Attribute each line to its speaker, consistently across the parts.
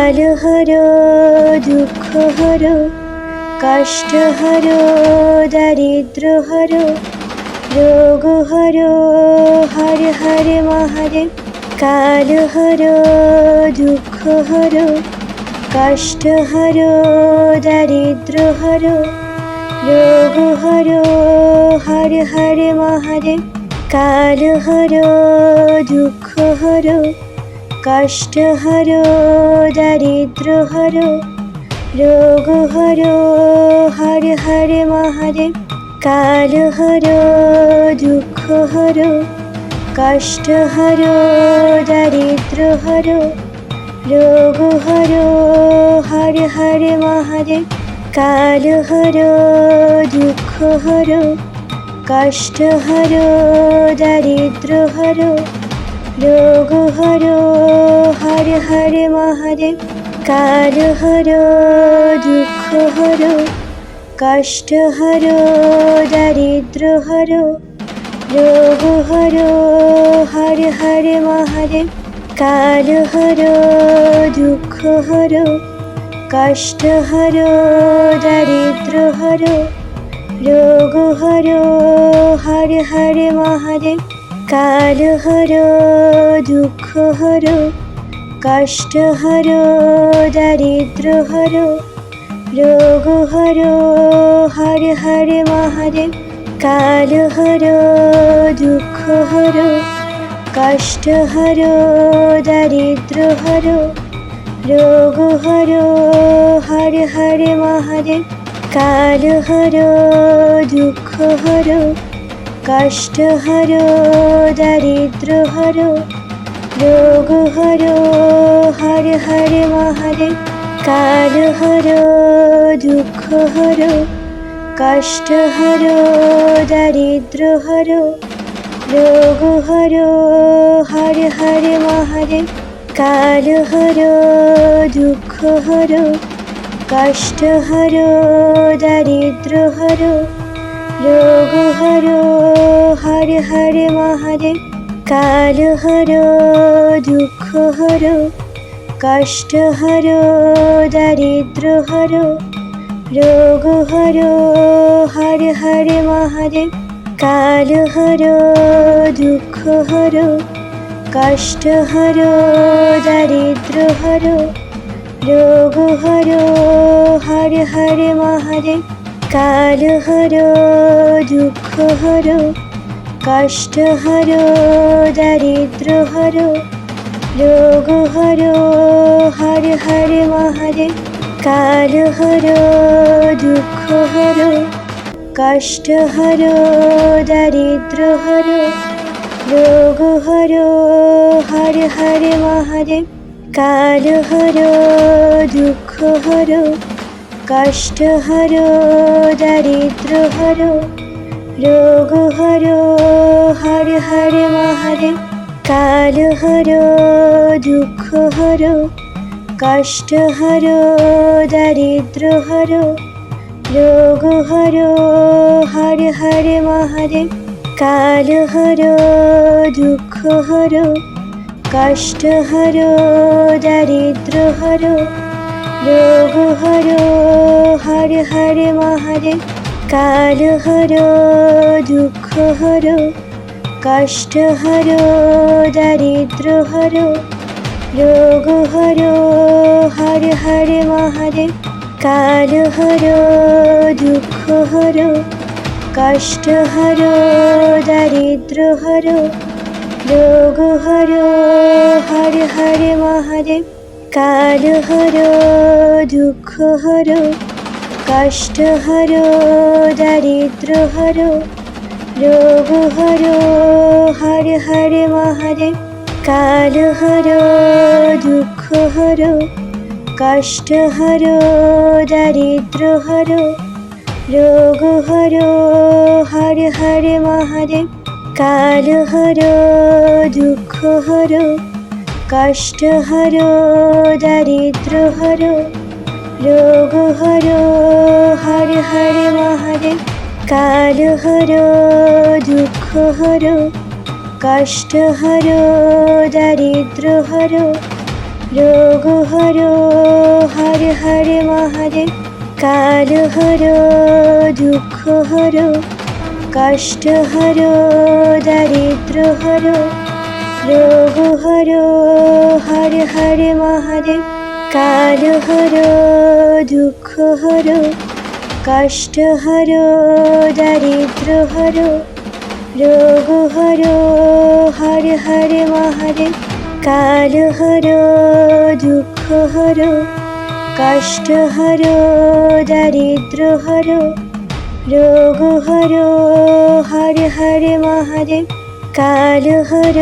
Speaker 1: কাল হর, দুঃখ হর, কষ্ট হর, দারিদ্র হর, রোগ হর হর হর মহাদেব কাল হর, দুঃখ হর, কষ্ট হর, দারিদ্র হর, রোগ হর হর হর মহাদেব কাল হর, দুঃখ হর কষ্ট হর দারিদ্র হর রোগ হর হর হর মহাদেব কাল হর দুঃখ হর কষ্ট হর দারিদ্র হর রোগ হর হর হর মহাদেব কাল হর দুঃখ হর কষ্ট হর দারিদ্র হর রোগ হর হর হর মহাদেব কাল হর দুঃখ হর কষ্ট হর দারিদ্র হর রোগ হর হর হর মহাদেব কাল হর দুঃখ হর কষ্ট হর দারিদ্র হর রোগ হর হর হর মহাদেব কাল হর, দুঃখ হর, কষ্ট হর, দারিদ্র হর, রোগ হর হর হর মহাদেব। কাল হর, দুঃখ হর, কষ্ট হর, দারিদ্র হর, রোগ হর হর হর মহাদেব। কাল হর, দুঃখ হর কষ্ট হর দারিদ্র হর রোগ হর হর হর মহাদেব কাল হর দুঃখ হর কষ্ট হর দারিদ্র হর রোগ হর হর হর মহাদেব কাল হর দুঃখ হর কষ্ট হর দারিদ্র হর রোগ হর হর হর মহাদেব কাল হর দুঃখ হর কষ্ট হর দারিদ্র হর রোগ হর হর হর মহাদেব কাল হর দুঃখ হর কষ্ট হর দারিদ্র হর রোগ হর হর হর মহাদেব কাল হর, দুঃখ হর, কষ্ট হর, দারিদ্র হর, রোগ হর হর হর মহাদেব কাল হর, দুঃখ হর, কষ্ট হর, দারিদ্র হর, রোগ হর হর হর মহাদেব কাল হর, দুঃখ হর কষ্ট হর দারিদ্র হর রোগ হর হর হর মহাদেব কাল হর দুঃখ হর কষ্ট হর দারিদ্র হর রোগ হর হর হর মহাদেব কাল হর দুঃখ হর কষ্ট হর দারিদ্র হর রোগ হর হর হর মহাদেব কাল হর দুঃখ হর কষ্ট হর দারিদ্র হর রোগ হর হর হর মহাদেব কাল হর দুঃখ হর কষ্ট হর দারিদ্র হর রোগ হর হর হর মহাদেব কাল হর, দুঃখ হর, কষ্ট হর, দারিদ্র হর, রোগ হর হর হর মহাদেব কাল হর, দুঃখ হর, কষ্ট হর, দারিদ্র হর, রোগ হর হর হর মহাদেব কাল হর, দুঃখ হর কষ্ট হর দারিদ্র হর রোগ হর হর হর মহাদেব কাল হর দুঃখ হর কষ্ট হর দারিদ্র হর রোগ হর হরে মহাদেব কাল হর দুঃখ হর কষ্ট হর দারিদ্র হর রোগ হর হর হর মহাদেব কাল হর, দুঃখ হর, কষ্ট হর, দারিদ্র হর, রোগ হর হর হর মহাদেব কাল হর, দুঃখ হর, কষ্ট হর, দারিদ্র হর, রোগ হর হর হর মহাদেব কাল হর,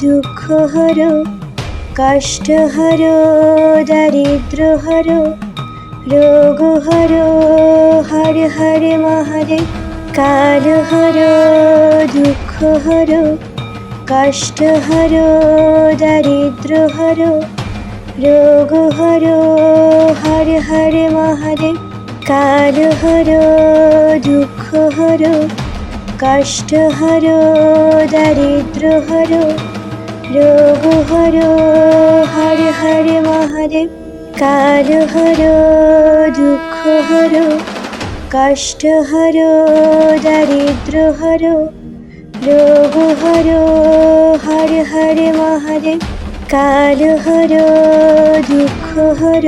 Speaker 1: দুঃখ হর, কষ্ট হর, দারিদ্র হর, রোগ হর হর হর মহাদেব। কাল হর, দুঃখ হর, কষ্ট হর, দারিদ্র হর, রোগ হর হর হর মহাদেব। কাল হর, দুঃখ হর কষ্ট হর, দারিদ্র হর, রোগ হর হর হর মহাদেব কাল হর, দুঃখ হর, কষ্ট হর, দারিদ্র হর, রোগ হর হর হর মহাদেব কাল হর, দুঃখ হর,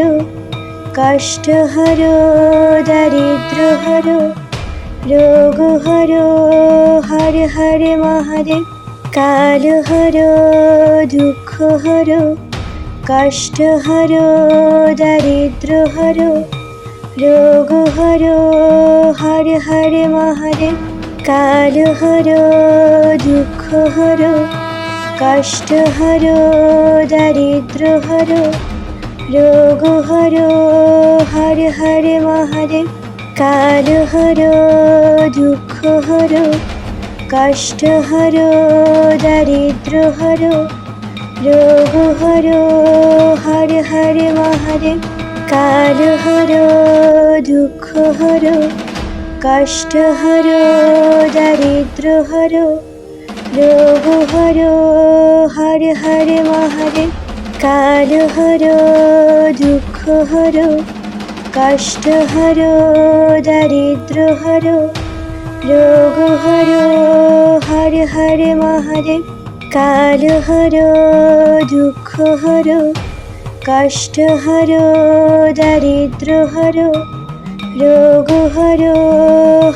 Speaker 1: কষ্ট হর, দারিদ্র হর রোগ হর হর হর মহাদেব কাল হর, দুঃখ হর, কষ্ট হর, দারিদ্র হর, রোগ হর হর হর মহাদেব কাল হর, দুঃখ হর, কষ্ট হর, দারিদ্র হর, রোগ হর হর হর মহাদেব কাল হর, দুঃখ হর, কষ্ট হর, দারিদ্র হর রোগ হর হর হর মহাদেব কাল হর, দুঃখ হর, কষ্ট হর, দারিদ্র হর রোগ হর হর হর মহাদেব কাল হর, দুঃখ হর কষ্ট হর দারিদ্র হর রোগ হর হর হর মহাদেব কাল হর দুঃখ হর কষ্ট হর দারিদ্র হর রোগ হর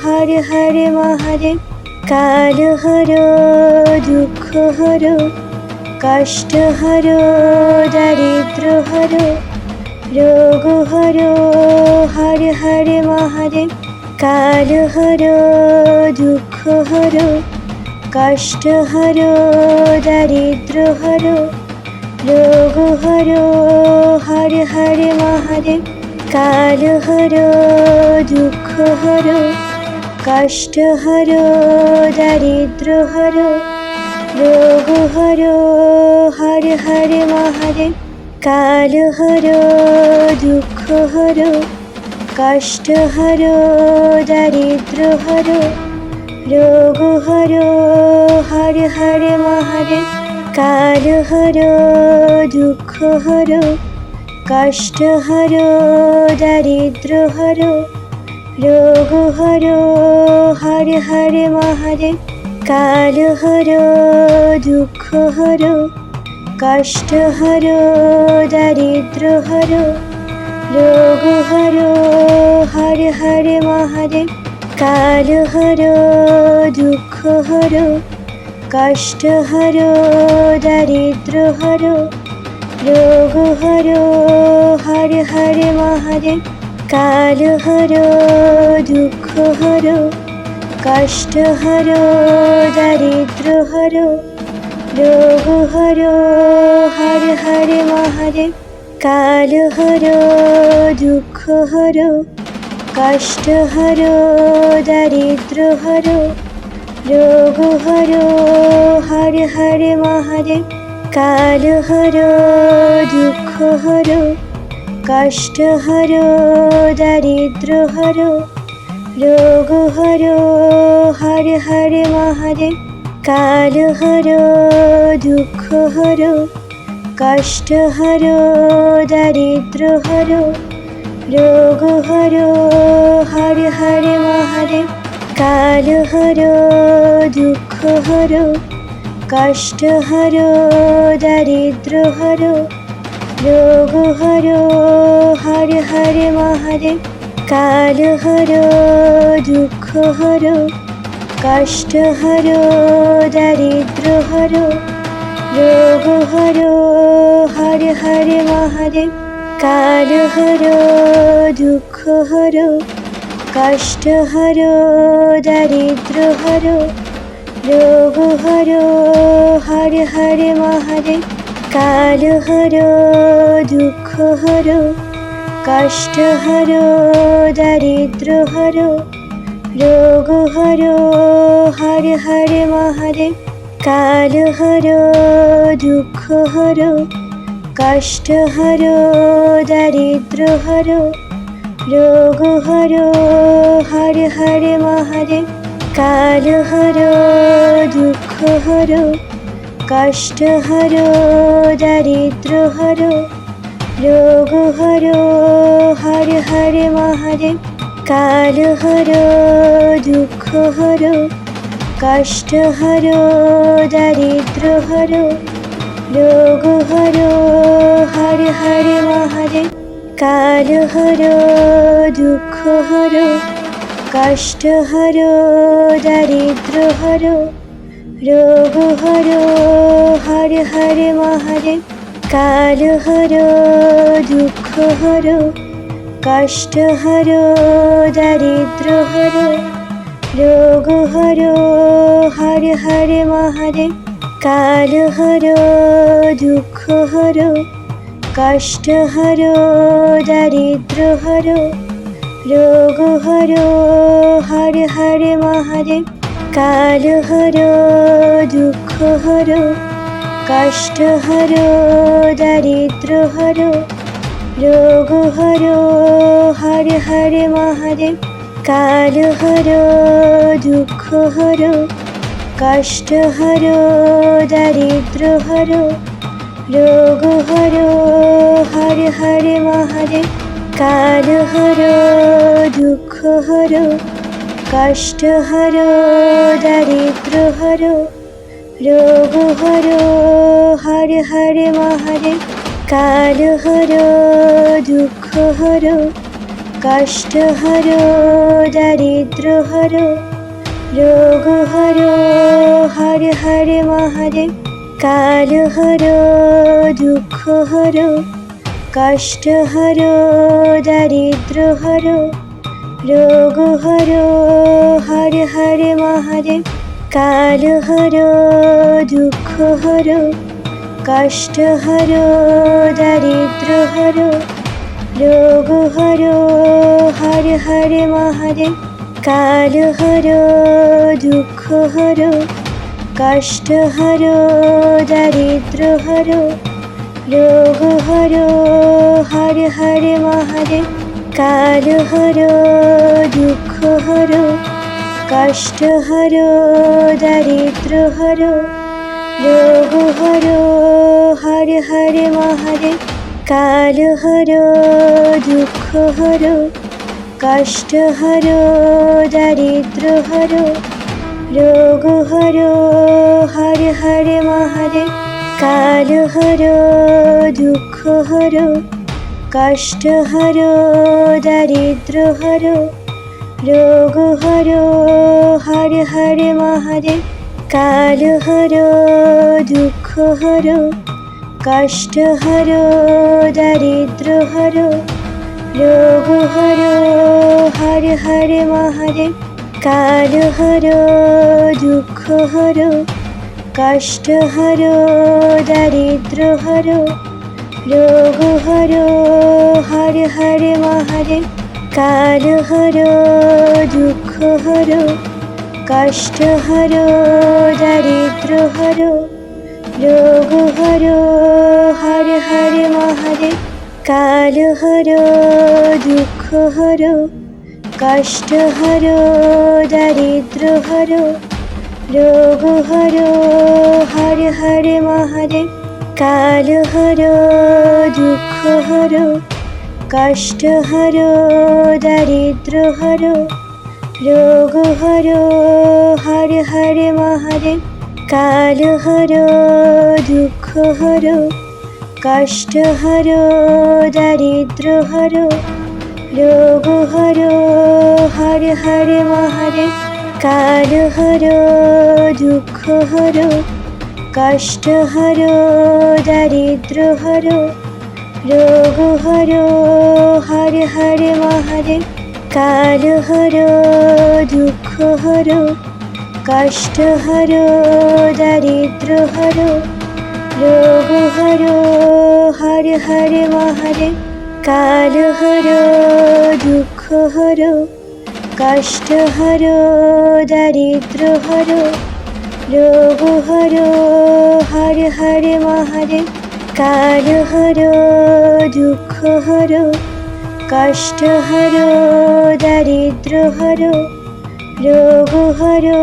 Speaker 1: হর হর মহাদেব কাল হর দুঃখ হর কষ্ট হর দারিদ্র হর রোগ হর হর হর মহাদেব কাল হর, দুঃখ হর, কষ্ট হর, দারিদ্র হর রোগ হর হর হর মহাদেব কাল হর, দুঃখ হর, কষ্ট হর, দারিদ্র হর রোগ হর হর হর মহাদেব কাল হর, দুঃখ হর, কষ্ট হর, দারিদ্র হর, রোগ হর হর হর মহাদেব। কাল হর, দুঃখ হর, কষ্ট হর, দারিদ্র হর, রোগ হর হর হর মহাদেব। কাল হর, দুঃখ হর কষ্ট হর দারিদ্র হর রোগ হর হর হর মহাদেব কাল হর দুঃখ হর কষ্ট হর দারিদ্র হর রোগ হর হর হর মহাদেব কাল হর দুঃখ হর কষ্ট হর দারিদ্র হর রোগ হর হর হর মহাদেব কাল হর দুঃখ হর কষ্ট হর দারিদ্র হর রোগ হর হর হর মহাদেব কাল হর দুঃখ হর কষ্ট হর দারিদ্র হর রোগ হর হর হর মহাদেব কাল হর, দুঃখ হর, কষ্ট হর, দারিদ্র হর, রোগ হরো, হর হর মহাদেব কাল হরো, দুঃখ হরো, কষ্ট হরো, দারিদ্র হরো, রোগ হরো, হর হর মহাদেব কাল হরো, দুঃখ হরো কষ্ট হরো, দারিদ্র হরো রোগ হরো, হর হর মহাদেব, কাল হরো, দুঃখ হরো, কষ্ট হরো, দারিদ্র হরো রোগ হরো, হর হর মহাদেব, কাল হরো, দুঃখ হরো, কষ্ট হরো, দারিদ্র হরো রোগ হরো হর হর মহাদেব কাল হরো দুঃখ হরো কষ্ট হরো দারিদ্র হরো রোগ হরো হর হর মহাদেব কাল হরো দুঃখ হরো কষ্ট হরো দারিদ্র হরো রোগ হরো হর হর মহাদেব কাল হরো, দুঃখ হরো, কষ্ট হরো, দারিদ্র হরো, রোগ হরো, হর হর মহাদেব কাল হরো, দুঃখ হরো, কষ্ট হরো, দারিদ্র হরো, রোগ হরো, হর হর মহাদেব কাল হরো, দুঃখ হরো কষ্ট হরো, দারিদ্র হরো, রোগ হরো, হর হর মহাদেব কাল হরো, দুঃখ হরো, কষ্ট হরো, দারিদ্র হরো, রোগ হরো, হর হর মহাদেব কাল হরো, দুঃখ হরো, কষ্ট হরো, দারিদ্র হরো রোগ হরো হর হর মহাদেব কাল হরো দুঃখ হরো কষ্ট হরো দারিদ্র হরো রোগ হরো হর হর মহাদেব কাল হরো দুঃখ হরো কষ্ট হরো দারিদ্র হরো রোগ হরো হর হর মহাদেব কাল হরো, দুঃখ হরো, কষ্ট হরো, দারিদ্র হরো, রোগ হরো, হর হর মহাদেব। কাল হরো, দুঃখ হরো, কষ্ট হরো, দারিদ্র হরো, রোগ হরো, হর হর মহাদেব। কাল হরো, দুঃখ হরো কষ্ট হরো, দারিদ্র হরো, রোগ হরো, হর হর মহাদেব, কাল হরো, দুঃখ হরো, কষ্ট হরো, দারিদ্র হরো, রোগ হরো, হর হর মহাদেব, কাল হরো, দুঃখ হরো, কষ্ট হরো, দারিদ্র হরো। রোগ হরো, হর হর মহাদেব কাল হরো, দুঃখ হরো, কষ্ট হরো, দারিদ্র হরো রোগ হরো, হর হর মহাদেব কাল হরো, দুঃখ হরো, কষ্ট হরো, দারিদ্র হরো রোগ হরো, হর হর মহাদেব কাল হরো, দুঃখ হরো, কষ্ট হরো, দারিদ্র হরো, রোগ হরো, হর হর মহাদেব কাল হরো, দুঃখ হরো, কষ্ট হরো, দারিদ্র হরো, রোগ হরো, হর হর মহাদেব কাল হরো, দুঃখ হরো কষ্ট হরো, দারিদ্র হরো রোগ হরো, হর হর মহাদেব কাল হরো, দুঃখ হরো, কষ্ট হরো, দারিদ্র হরো রোগ হরো, হর হর মহাদেব কাল হরো, দুঃখ হরো, কষ্ট হরো, দারিদ্র হরো রোগ হরো হর হর মহাদেব কাল হরো দুঃখ হরো কষ্ট হরো দারিদ্র হরো রোগ হরো হর হর মহাদেব কাল হরো দুঃখ হরো কষ্ট হরো দারিদ্র হরো রোগ হরো হর হর মহাদেব কাল হরো দুঃখ হরো কষ্ট হরো দারিদ্র হরো রোগ হরো হর হর মহাদেব কাল হরো দুঃখ হরো কষ্ট হরো দারিদ্র হরো রোগ হরো হর হর মহাদেব কাল হরো দুঃখ হরো কষ্ট হরো দারিদ্র হরো রোগ হরো,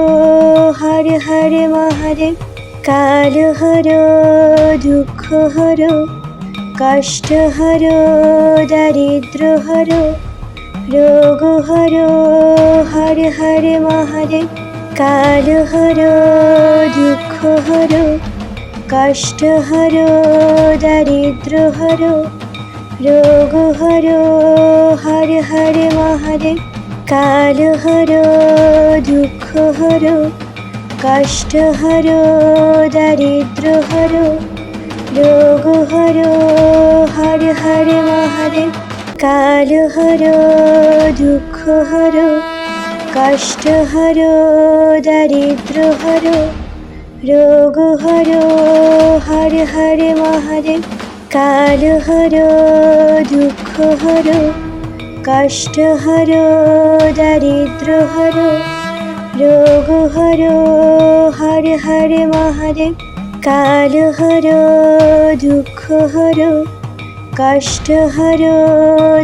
Speaker 1: হর হর মহাদেব কাল হরো, দুঃখ হরো, কষ্ট হরো, দারিদ্র হরো রোগ হরো, হর হর মহাদেব কাল হরো, দুঃখ হরো, কষ্ট হরো, দারিদ্র হরো রোগ হরো, হর হর মহাদেব কাল হরো, দুঃখ হরো, কষ্ট হরো, দারিদ্র হরো, রোগ হরো, হর হর মহাদেব। কাল হরো, দুঃখ হরো, কষ্ট হরো, দারিদ্র হরো, রোগ হরো, হর হর মহাদেব। কাল হরো, দুঃখ হরো কষ্ট হরো দারিদ্র হরো রোগ হরো হর হর মহাদেব কাল হরো দুঃখ হরো কষ্ট হরো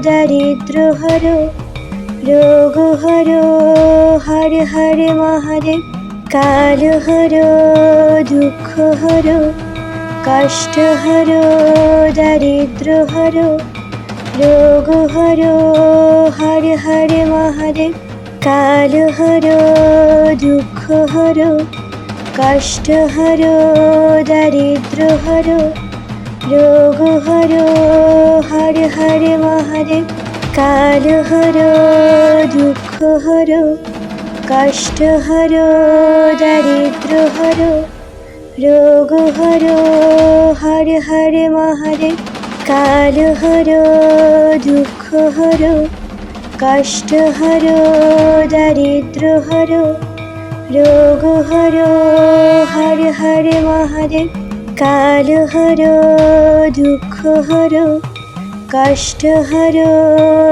Speaker 1: দারিদ্র হরো রোগ হরো হর হর মহাদেব কাল হরো দুঃখ হরো কষ্ট হরো দারিদ্র হরো রোগ হরো হর হর মহাদেব কাল হরো দুঃখ হরো কষ্ট হরো দারিদ্র হরো রোগ হরো হর হর মহাদেব কাল হরো দুঃখ হরো কষ্ট হরো দারিদ্র হরো রোগ হরো হর হর মহাদেব কাল হরো, দুঃখ হরো, কষ্ট হরো, দারিদ্র হরো, রোগ হরো, হর হর মহাদেব। কাল হরো, দুঃখ হরো, কষ্ট হরো,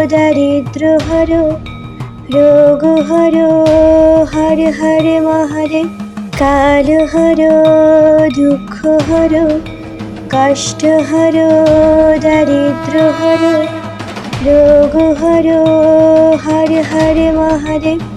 Speaker 1: দারিদ্র হরো, রোগ হরো, হর হর মহাদেব। কাল হরো, দুঃখ হরো কষ্ট হর দারিদ্র হর রোগ হর হর হর মহাদেব।